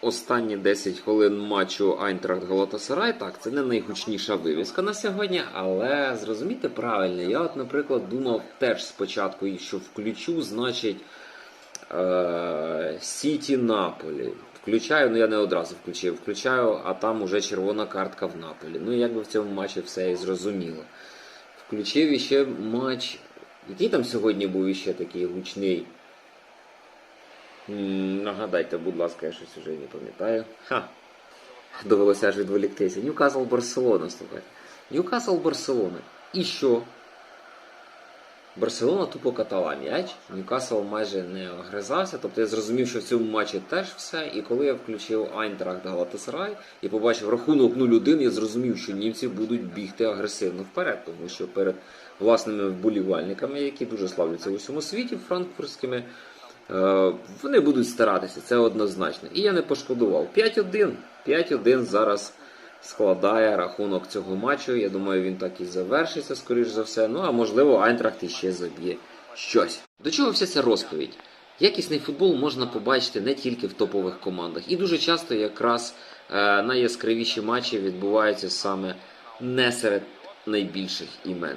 останні 10 хвилин матчу Айнтрахт Галатасарай. Так, це не найгучніша вивіска на сьогодні, але зрозумійте правильно, я, от, наприклад, думав теж спочатку, що включу, значить, е, Сіті Наполі. Включаю, ну я не одразу включив, включаю, а там уже червона картка в Наполі. Ну, якби в цьому матчі все і зрозуміло. Включив іще матч. Який там сьогодні був іще такий гучний? Нагадайте, будь ласка, я щось уже не пам'ятаю. Ха. Довелося аж відволіктися. Ньюкасл Барселона, слухайте. Ньюкасл Барселона. І що? Барселона тупо катала м'яч. Ньюкасл майже не огризався. Тобто я зрозумів, що в цьому матчі теж все. І коли я включив Айнтрахт Галатасарай і побачив рахунок 0-1, я зрозумів, що німці будуть бігти агресивно вперед, тому що перед власними вболівальниками, які дуже славляться в усьому світі, франкфуртськими, вони будуть старатися, це однозначно. І я не пошкодував. 5-1. 5-1 зараз складає рахунок цього матчу. Я думаю, він так і завершиться, скоріш за все. Ну а можливо, Айнтрахт іще заб'є щось. До чого вся ця розповідь? Якісний футбол можна побачити не тільки в топових командах, і дуже часто якраз е, найяскравіші матчі відбуваються саме не серед найбільших імен.